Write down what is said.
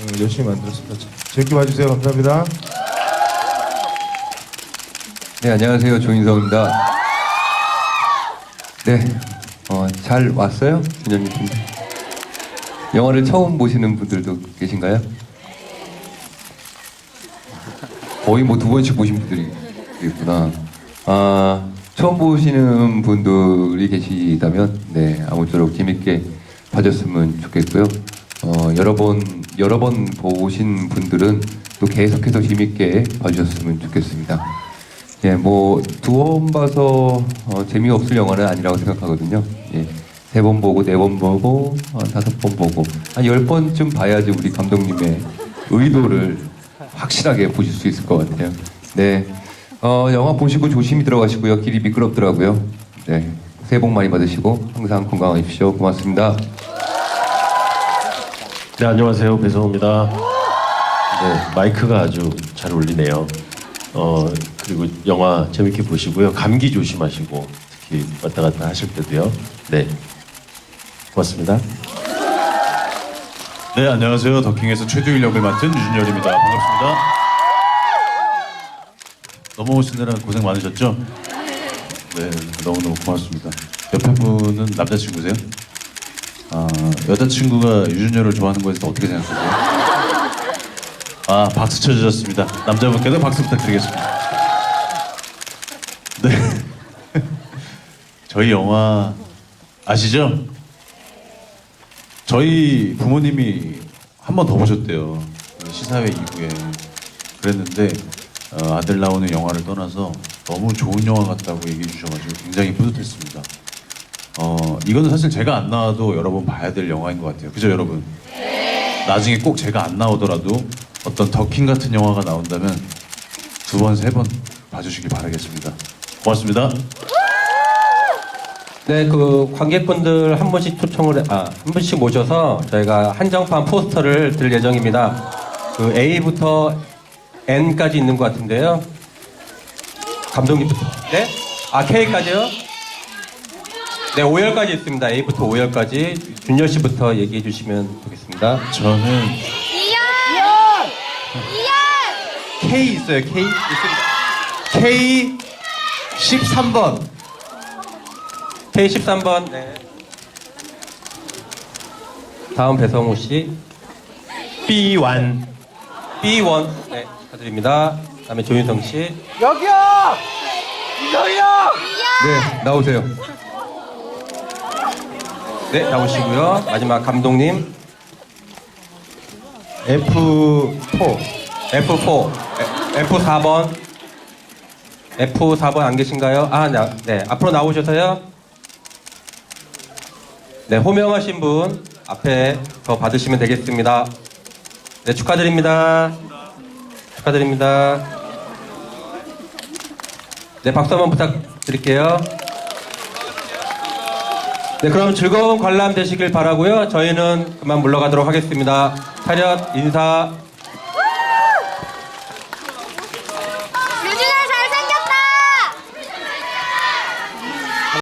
어, 열심히 만들었습니다. 재밌게 봐주세요. 감사합니다. 네, 안녕하세요. 조인성입니다. 네, 어, 잘 왔어요? 준영님 팀. 영화를 처음 보시는 분들도 계신가요? 거의 뭐 두 번씩 보신 분들이 있구나. 아, 처음 보시는 분들이 계시다면, 네, 아무쪼록 재밌게 봐줬으면 좋겠고요. 어, 여러 번, 여러 번 보신 분들은 또 계속해서 재밌게 봐주셨으면 좋겠습니다. 예, 뭐 두 번 봐서 어, 재미없을 영화는 아니라고 생각하거든요. 예, 세 번 보고 네 번 보고 어, 다섯 번 보고 한 열 번쯤 봐야지 우리 감독님의 의도를 확실하게 보실 수 있을 것 같아요. 네, 어, 영화 보시고 조심히 들어가시고요. 길이 미끄럽더라고요. 네, 새해 복 많이 받으시고 항상 건강하십시오. 고맙습니다. 네, 안녕하세요. 배성호입니다. 네, 마이크가 아주 잘 울리네요. 어, 그리고 영화 재밌게 보시고요. 감기 조심하시고, 특히 왔다 갔다 하실 때도요. 네. 고맙습니다. 네, 안녕하세요. 더킹에서 최두일 역을 맡은 유준열입니다. 반갑습니다. 넘어오시느라 고생 많으셨죠? 네, 너무너무 고맙습니다. 옆에 분은 남자친구세요? 아, 여자친구가 유준열을 좋아하는 거에 대해서 어떻게 생각하세요? 아, 박수 쳐주셨습니다. 남자분께도 박수 부탁드리겠습니다. 네. 저희 영화 아시죠? 저희 부모님이 한 번 더 보셨대요. 그 시사회 이후에. 그랬는데 어, 아들 나오는 영화를 떠나서 너무 좋은 영화 같다고 얘기해 주셔가지고 굉장히 뿌듯했습니다. 어, 이거는 사실 제가 안 나와도 여러 번 봐야 될 영화인 것 같아요. 그죠, 여러분? 나중에 꼭 제가 안 나오더라도 어떤 더킹 같은 영화가 나온다면 두 번, 세 번 봐주시길 바라겠습니다. 고맙습니다. 네, 그 관객분들 한 분씩 초청을 아, 한 분씩 모셔서 저희가 한정판 포스터를 들 예정입니다. 그 A부터 N까지 있는 것 같은데요. 감독님부터. 네? 아, K까지요? 네, 5열까지 있습니다. A부터 5열까지. 준열 씨부터 얘기해 주시면 좋겠습니다. 저는 K 있어요. K 있습니다. K 13번. K13번. 네. 다음 배성우 씨. B1. B1. 네, 축하드립니다. 다음에 조윤성 씨. 네, 나오세요. 네, 나오시고요. 마지막 감독님. F4. F4. F4번. F4번 안 계신가요? 아, 네, 네. 앞으로 나오셔서요. 네, 호명하신 분 앞에 더 받으시면 되겠습니다. 네, 축하드립니다. 축하드립니다. 네, 박수 한번 부탁드릴게요. 네, 그럼 즐거운 관람 되시길 바라고요. 저희는 그만 물러가도록 하겠습니다. 차렷 인사